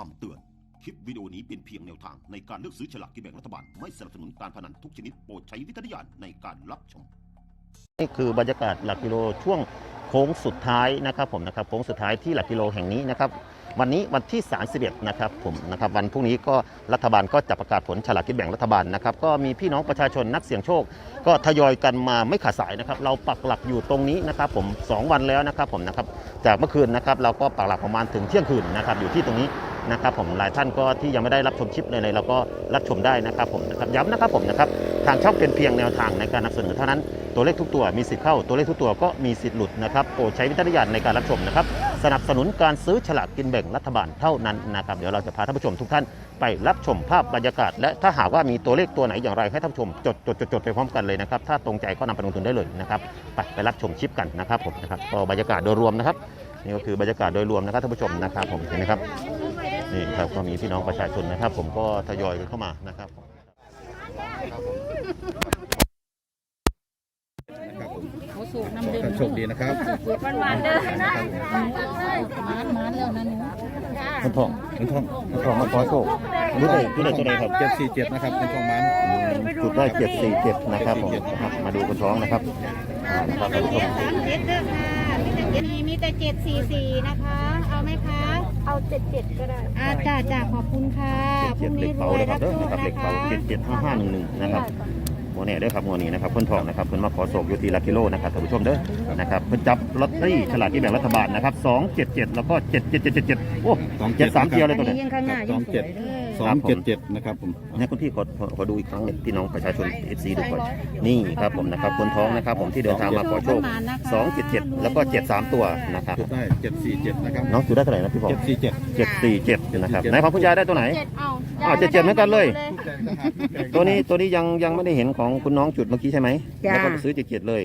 คำเตือน คลิปวิดีโอนี้เป็นเพียงแนวทางในการเลือกซื้อฉลากกินแบ่งรัฐบาล ไม่สนับสนุนการพนันทุกชนิดโปรดใช้วิจารณญาณในการรับชม นี่คือบรรยากาศหลักกิโลช่วงโค้งสุดท้ายนะครับผมนะครับโค้งสุดท้ายที่หลักกิโลแห่งนี้นะครับวันนี้วันที่ 31 นะครับผมนะครับวันพรุ่งนี้ก็รัฐบาลก็จะประกาศผลฉลากกินแบ่งรัฐบาลนะครับก็มีพี่น้องประชาชนนักเสี่ยงโชค ก็ทยอยกันมาไม่ขาดสายนะครับเราปักหลักอยู่ตรงนี้นะครับผม 2 วันแล้วนะครับผมนะครับจากเมื่อคืนนะครับเราก็ปักหลักประมาณถึงเที่ยงคืนนะครับอยู่ที่ตรงนี้ นะครับผมหลายท่านก็ที่ยังไม่ได้รับชมคลิปเลยๆเราก็รับชมได้นะครับผมนะครับย้ำนะครับผมนะครับทางช่องเป็นเพียงแนวทางในการนำเสนอเท่านั้นตัวเลขทุกตัวมีสิทธิ์เข้าตัวเลขทุกตัวก็มีสิทธิ์หลุดนะครับโปรดใช้วิจารณญาณในการรับชมนะครับสนับสนุนการซื้อฉลากกินแบ่งรัฐบาลเท่านั้นนะครับเดี๋ยวเราจะพาท่านผู้ชมทุกท่านไปรับชมภาพบรรยากาศ และถ้าหากว่ามีตัวเลขตัวไหนอย่างไรให้ท่านผู้ชมจดจดจดจดไปพร้อมกันเลยนะครับถ้าตรงใจก็นำไปลงทุนได้เลยนะครับไปไปรับชมคลิปกันนะครับผมนะครับก็บรรยากาศโดยรวมนะครับนี่ก็คือบรรยากาศโดยรวมนะครับท่านผู้ชมนะครับผมเห็นไหมครับ นี่ครับก็มีพี่น้องประชาชนนะครับ ผมก็ทยอยกันเข้ามานะครับครับผมเขาสูบน้ำดื่มโชคดีนะครับวันวันๆเด้อนะมานมานแล้วนะหนูคุณทองคุณทองคุณทองมาขอโชครู้ได้รู้ได้ตัวใดครับเจ็ดสี่เจ็ดนะครับคุณทองมันจุดได้เจ็ดสี่เจ็ดนะครับผมอะมาดูคุณท้องนะครับอ่านะครับท่านผู้ชมสามเจ็ดเด้อค่ะมีแต่เจ็ดมีแต่เจ็ดสี่สี่นะคะ เอาไหมคะ เอาเจ็ดเจ็ดก็ได้อ่าจ้าจ้าขอบคุณค่ะพเจ็รุ่ดงเหล็นี้กรเป๋าวยเลยครัรับบเด้อโชคนะครับเหล็กนะเป๋าคะเจ็ดเจ็ดห้าห้าหนึ่งหนึ่งนะครับโมเนี่ยเด้อครับโมนี้นะครับคนทองนะครับเพิ่นมาขอโศกอยู่ที่ละกิโลนะครับท่านผู้ชมเด้อนะครับเพิ่นจับลอตเตอรี่ฉลากที่แบ่งรัฐบาลนะครับสองเจ็ดเจ็ดแล้วก็เจ็ดเจ็ดเจ็ดเจ็ดเจ็ดโอ้เจ็ดสามเทียวเลยอันตัวนี้เนี้ยังข้างหน้ายังสวยเด้อ สองเจ็ดเจ็ดนะครับผมนี่คุณพี่ขอขอขอดูอีกครั้งหนึ่งพี่น้องประชาชนเอฟซีดูก่อนนี่ครับผมนะครับคนท้องนะครับ ผมที่เดินทางมาขอโชคสองเจ็ดเจ็ดแล้วก็เจ็ดสามตัวนะครับจุดได้เจ็ดสี่เจ็ดนะครับน้องจุดได้เท่าไหร่นะพี่ผมเจ็ดสี่เจ็ดเจ็ดสี่เจ็ดนะครับไหนของคุณยายได้ตัวไหนเจ็ดเอาอ้าวเจ็ดเจ็ดเหมือนกันเลย ตัวนี้ตัวนี้ยังยังไม่ได้เห็นของคุณน้องจุดเมื่อกี้ใช่ไหมจ้าแล้วก็ไปซื้อเจ็ดเจ็ดเลย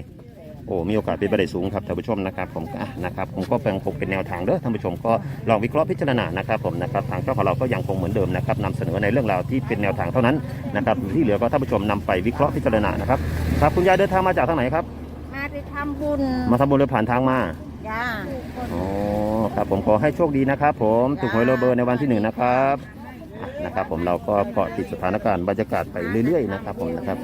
โอ้มีโอกาสเป็นไปได้สูงครับท่านผู้ชมนะครับผมอะนะครับผมก็เป็นคงเป็นแนวทางเด้อท่านผู้ชมก็ลองวิเคราะห์พิจารณานะครับผมนะครับทางช่องของเราก็ยังคงเหมือนเดิมนะครับนำเสนอในเรื่องราวที่เป็นแนวทางเท่านั้นนะครับที่เหลือก็ท่านผู้ชมนำไปวิเคราะห์พิจารณานะครับครับคุณยายเดินทางมาจากทางไหนครับ มาไปทำบุญมาทำบุญหรือผ่านทางมาจ้าอ๋อครับผมขอให้โชคดีนะครับ ผมถูกหวยโรเบอร์ในวันที่หนึ่งนะครับอะนะครับผมเราก็เกาะติดสถานการณ์บรรยากาศไปเรื่อยๆนะครับผมนะครับ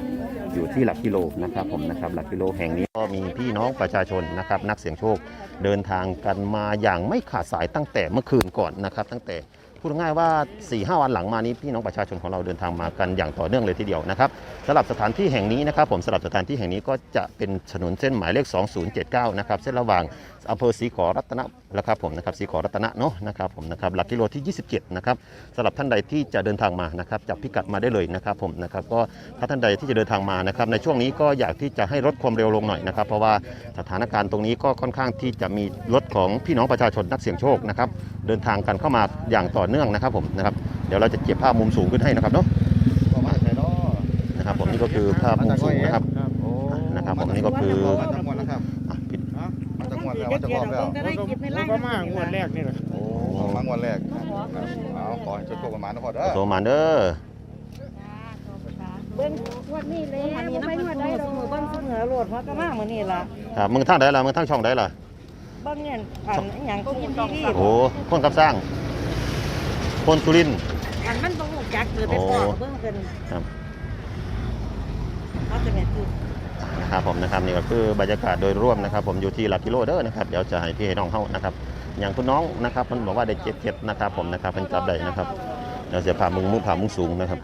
อยู่ที่หลักกิโลนะครับผมนะครับหลักกิโลแห่งนี้ก็มีพี่น้องประชาชนนะครับนักเสี่ยงโชคเดินทางกันมาอย่างไม่ขาดสายตั้งแต่เมื่อคืนก่อนนะครับ ตั้งแต่พูดง่ายๆว่า4ีหวันหลังมานี้พี่น้องประชาชนของเราเดินทางมากันอย่างต่อเนื่องเลยทีเดียวนะครับสำหรับสถานที่แห่งนี้นะครับผมสำหรับสถานที่แห่งนี้ก็จะเป็นถนนเส้นหมายเลข 2079 นะครับเส้นระหว่างอำเภอศรีขอรัตนะนะครับผมนะครับศรีขอรัตนะเนาะนะครับผมนะครับหลักกิโลที่ 27 นะครับสำหรับท่านใดที่จะเดินทางมานะครับจับพิกัดมาได้เลยนะครับผมนะครับก็ถ้าท่านใดที่จะเดินทางมานะครับในช่วงนี้ก็อยากที่จะให้ลดความเร็วลงหน่อยนะครับ เพราะว่าสถานการณ์ตรงนี้ก็ค่อนข้างที่จะมีรถของพี่น้องประชาชนนักเสี่ยงโชคนะครับเดินทางกันเข้ามาอย่างต่อเนื่องนะครับผมนะครับเดี๋ยวเราจะเก็บภาพมุมสูงขึ้นให้นะครับเนาะประมาณไหนเนาะนะครับผมนี่ก็คือภาพมุมสูงนะครับโอ้นะครับผมนี่ก็คือมาจากงวด แล้วว่าจากงวดแล้วมาจากแล้วจะได้ก็บในร่ก็มางวดแรกนี่แหละโอ้มางวดแรกเอาขอให้โชคประมาณนะพอเด้อโซมานเด้อเบิ้งวันนี้เลยอันไม่มาได้ดอกเบิ้งเสมอโหลดมาก็มาเมือนี่ล่ะครับมึงทั้งใดล่ะมึงทั้งช่องใดล่ะเบิ้งเนี่ยอันอย่างก็ยินดีโอ้คนกับสร้าง คนสุรินทร์อันมันต้องหูจักเกิดไปปอกเบิ้งเป็นครับเขาจะเป็นจุด นะครับผมนะครับนี่ก็คือบรรยากาศโดยรวมนะครับ ผมอยู่ที่หลักกิโลเด้อนะครับเดี๋ยวจะให้พี่ให้น้องเฮานะครับอย่างคุณน้องนะครับมันบอกว่าได้เจ็ดเจ็ดนะครับผมนะครับเป็นจับได้นะครับเดี๋ยวจะพามุงมุงพามุงสูงนะครับ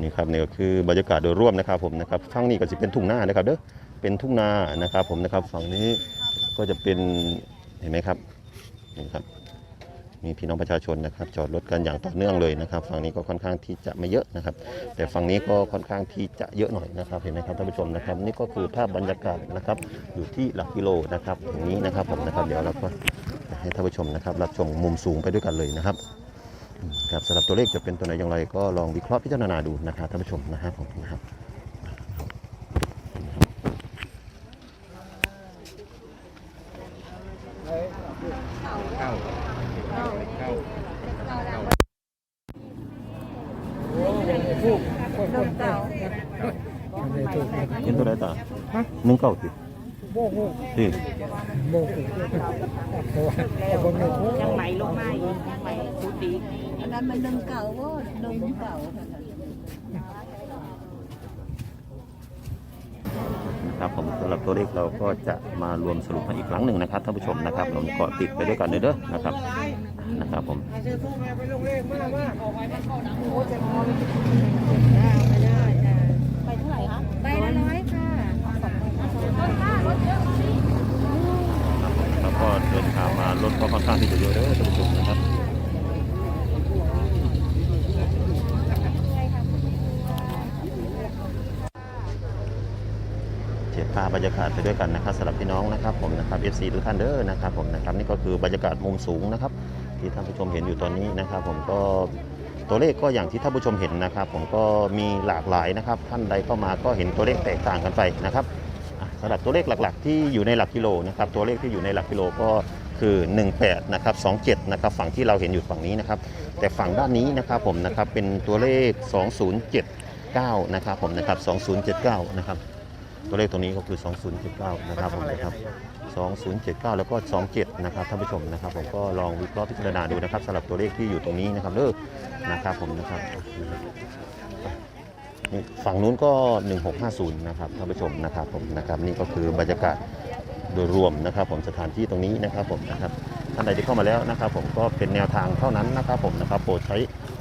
นี่ครับนี่ก็คือบรรยากาศโดยรวมนะครับผมนะครับฝั่งนี้ก็จะเป็นทุ่งนานะครับเด้อเป็นทุ่งนานะครับผมนะครับฝั่งนี้ก็จะเป็นเห็นไหมครับนี่ครับ มีพี่น้องประชาชนนะครับ จอดรถกันอย่างต่อเนื่องเลยนะครับ ฝั่งนี้ก็ค่อนข้างที่จะไม่เยอะนะครับ แต่ฝั่งนี้ก็ค่อนข้างที่จะเยอะหน่อยนะครับ เห็นไหมครับท่านผู้ชมนะครับ นี่ก็คือภาพบรรยากาศนะครับอยู่ที่หลักกิโลนะครับอย่างนี้นะครับผมนะครับเดี๋ยวเราก็ให้ท่านผู้ชมนะครับ รับชมมุมสูงไปด้วยกันเลยนะครับครับสำหรับตัวเลขจะเป็นตัวไหนอย่างไรก็ลองวิเคราะห์พิจารณาดูนะครับท่านผู้ชมนะครับผมนะครับ เข้าเข้า เห็นตัวไหนตาหนึ่งเก้าสิที่ยังไหลลงมาอีกยังไหลสุดดีอันนั้นมันหนึ่งเก่าว่าหนึ่งเก่านะครับผมสำหรับตัวเลขเราก็จะมารวมสรุปให้อีกครั้งหนึ่งนะครับท่านผู้ชมนะครับเราเกาะติดไปด้วยกันเลยเด้อนะครับนะครับผมไปเท่าไหร่คะใบละร้อย ครถเยอะไหมแล้วก็เดินทางมารถก็ค่อนข้างที่จะเยอะเด้อท่านผู้ชมนะครับเทียบภาพบรรยากาศไปด้วยกันนะครับสำหรับพี่น้องนะครับผมนะครับ FC ทุกท่านเด้อนะครับผมนะครับนี่ก็คือบรรยากาศมุมสูงนะครับ ที่ท่านผู้ชมเห็นอยู่ตอนนี้นะครับ ผมก็ตัวเลขก็อย่างที่ท่านผู้ชมเห็นนะครับ ผมก็มีหลากหลายนะครับ ท่านใดเข้ามาก็เห็นตัวเลขแตกต่างกันไปนะครับ สำหรับตัวเลขหลักๆ ที่อยู่ในหลักกิโลนะครับตัวเลขที่อยู่ในหลักกิโลก็คือ 18นะครับ27นะครับฝั่งที่เราเห็นอยู่ฝั่งนี้นะครับแต่ฝั่งด้านนี้นะครับผมนะครับเป็นตัวเลข 2079นะครับผมนะครับ2079นะครับตัวเลขตรงนี้ก็คือ 2079นะครับผมนะครับ2079 แล้วก็ 27 นะครับท่านผู้ชมนะครับ ผมก็ลองวิเคราะห์พิจารณาดูนะครับสำหรับตัวเลขที่อยู่ตรงนี้นะครับเด้อนะครับผมนะครับ ฝั่งนู้นก็ 1650 นะครับท่านผู้ชมนะครับผมนะครับนี่ก็คือบรรยากาศโดยรวมนะครับผมสถานที่ตรงนี้นะครับผมนะครับท่านใดที่เข้ามาแล้วนะครับ ผมก็เป็นแนวทางเท่านั้นนะครับผมนะครับโปรดใช้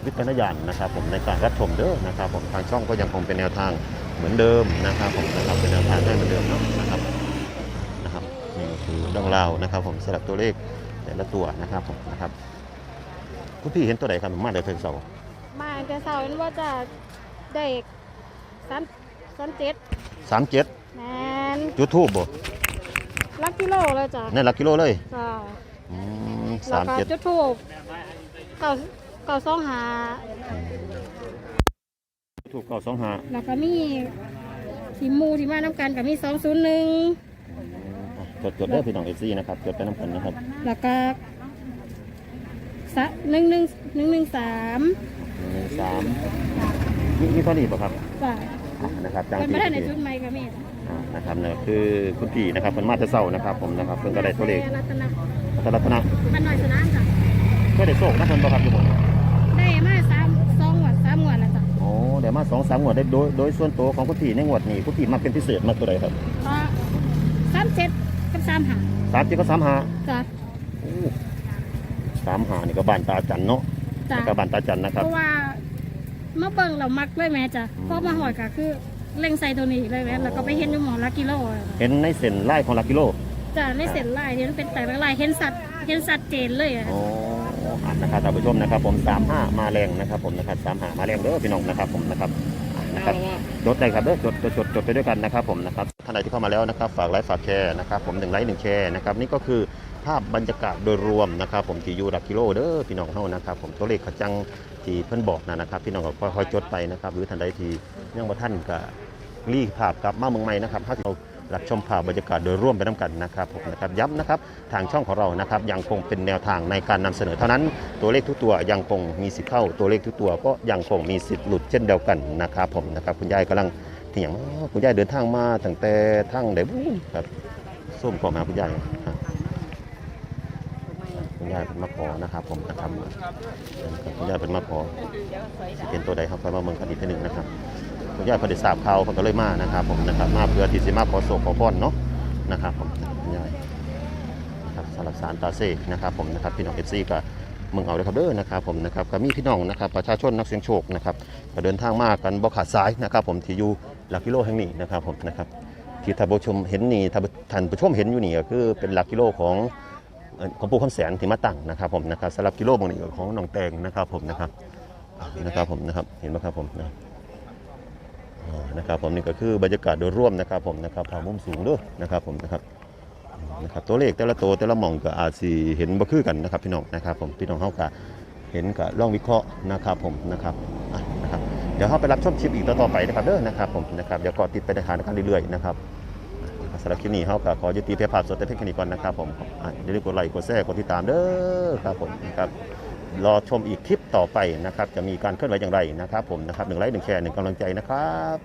วิจารณญาณนะครับ ผมในการรับชมเด้อนะครับ ผมทางช่องก็ยังคงเป็นแนวทางเหมือนเดิมนะครับ ผมนะครับเป็นแนวทางให้เหมือนเดิมเนาะนะครับนะครับนี่ก็คือเรื่องราวนะครับ ผมสลับตัวเลขแต่ละตัวนะครับผมนะครับคุณพี่เห็นตัวไหนครับมาเดี๋ยเพิ่งเสามาแต่เสาร์นั้นว่าจะ เด็กสามสามเจ็ดสามเจ็ดแมนยูทูบบ่ลักกิโลเลยจ้ะในหลักกิโลเลยจ้ะอืมแล้สาวมก็เจ็ดจุดทูบเก่าเก่าสองหาทูบเก้าสองห้าแล้วก็มีทีมูที่มาน้ำกันกับมีสองศูนย์หนึ่งจดจดเด้อพี่น้องเอฟซีนะครับจดไปน้ำกันนะครับแล้วก็สะหนึ่งหนึ่งหนึ่งหนึ่งสามหนึ่งสาม มีมีข้อนี้ป่ะครับจ้ะอะนะครับจังเป็นที่ไม่ได้ในชุดไม้ค่ะแม่อ่านะครับเนี่ยคือคุณพี่นะครับเป็นมาแต่เศร้านะครับ ผมนะครับเพิ่นก็ได้ตัวเลขรัตนะพัฒรัตนะมันหน่อยสนามจ้ะก็ได้โชคนะเพิ่นบ่ครับอยู่บ่ได้มาสามสองหวดสามหวดแล้วจ้ะโอ้เดี๋ยวมาสองสามงวดได้โดยโดยส่วนตัวของคุณพี่ในงวดนี้คุณพี่มาเป็นพิเศษมากตัวใดครับเพราะสามเจ็ดกับสามหาสามเจ็ดก็สามห้าจ้ะสามหานี่ก็บ้านตาจันเนาะจ้ะแล้วก็บ้านตาจันนะคเพรับราะว่าเมื่อเบิ่งเรามักเลยแม่จ้ะอืมเพราะมาหอยก็คือเล็งใส่ตัวนี้เลยแม่แล้วก็ไปเห็นอยู่หมอละกิโลอะเห็นในเส้นไล่ของหลักกิโลจ้ะในเส้นลายที่มันเป็นแต่ละลายเห็นสัตว์เห็นสัตว์เจนเลยอะโอ้อะนะครับท่านผู้ชมนะครับผมสามห้ามาแรงนะครับผมนะครับสามห้ามาแรงเด้อพี่น้องนะครับผมนะครับอะ นะครับจดได้ครับเด้อจดจดจดจดไปด้วยกันนะครับผมนะครับท่านใดที่เข้ามาแล้วนะครับฝากไลค์ฝากแชร์นะครับผมหนึ่งไลค์หนึ่งแชร์นะครับนี่ก็คือภาพบรรยากาศโดยรวมนะครับผมที่อยู่หลักกิโลเด้อพี่น้องเฮานะครับผมตัวเลขเขาจังที่เพิ่นบอกนะนะครับพี่น้องก็ค่อยๆจดไปนะครับหรือท่านใดที่ยังบ่ท่านก็รีภาพกลับมาเมืองใหม่นะครับถ้าเรา รับชมภาพบรรยากาศโดยร่วมไปน้ำกันนะครับผมนะครับย้ำนะครับทางช่องของเรานะครับยังคงเป็นแนวทางในการนำเสนอเท่านั้น ตัวเลขทุกตัวยังคงมีสิทธิ์เข้าตัวเลขทุกตัวก็ยังคงมีสิทธิ์หลุดเช่นเดียวกันนะครับผมนะครับคุณยายกำลังที่อย่างคุณยายเดินทางมาตั้งแต่ทางไหนบู๊ครับส้มขอมาคุณยายคุณยายเป็นมาขอนะครับผมนะครับคุณยายเป็นมาขอสิเป็นตัวใดครับคอยมาเมืองกันอีกทีหนึ่งนะครับ คุณยายพอดีทราบข่าวเพิ่นก็เลยมานะครับผมนะครับมาเพื่อที่สิมาขอโศกขอพรเนาะนะครับผมยายนะครับสารบสารตาเซนะครับผมนะครับพี่น้องเอฟซีก็มืองเอาเลยครับเด้อนะครับผมนะครับก็มีพี่น้องนะครับประชาชนนักเสียงโชคนะครับก็เดินทางมากันบ่ขาดสายนะครับผมที่อยู่หลักกิโลแห่งนี้นะครับผมนะครับที่ท่านผู้ชมเห็นนี่ท่านผู้ชมเห็นอยู่นี่ก็คือเป็นหลักกิโลของของปู่คำแสนที่มาตั้งนะครับผมนะครับสำหรับกิโลบางนี้ของน้องแตงนะครับผมนะครับนะครับผมนะครับเห็นไหมครับผมนะ นะครับผมนี่ก็คือบรรยากาศโดยร่วมนะครับผมนะครับภาพมุมสูงด้วยนะครับผมนะครับนะครับตัวเลขแต่ละตัวแต่ละหม่องก็อาจสิเห็นบ่คือกันนะครับพี่น้องนะครับผมพี่น้องเฮาก็เห็นก็ลองวิเคราะห์นะครับผมนะครับนะครับเดี๋ยวเฮาไปรับชมคลิปอีกต่อไปนะครับเด้อนะครับผมนะครับเดี๋ยวก็ติดไปในทางกันเรื่อยๆนะครับสำหรับคลิปนี้เฮาก็ขอยุติเพียงภาพสดแต่เพียงแค่นี้ก่อนนะครับผมอะอย่าลืมกดไลค์กดแชร์กดติดตามเด้อครับผมนะครับ รอชมอีกคลิปต่อไปนะครับ จะมีการเคลื่อนไหวอย่างไรนะครับผมนะครับหนึ่งไลค์หนึ่งแชร์หนึ่งกำลังใจนะครับ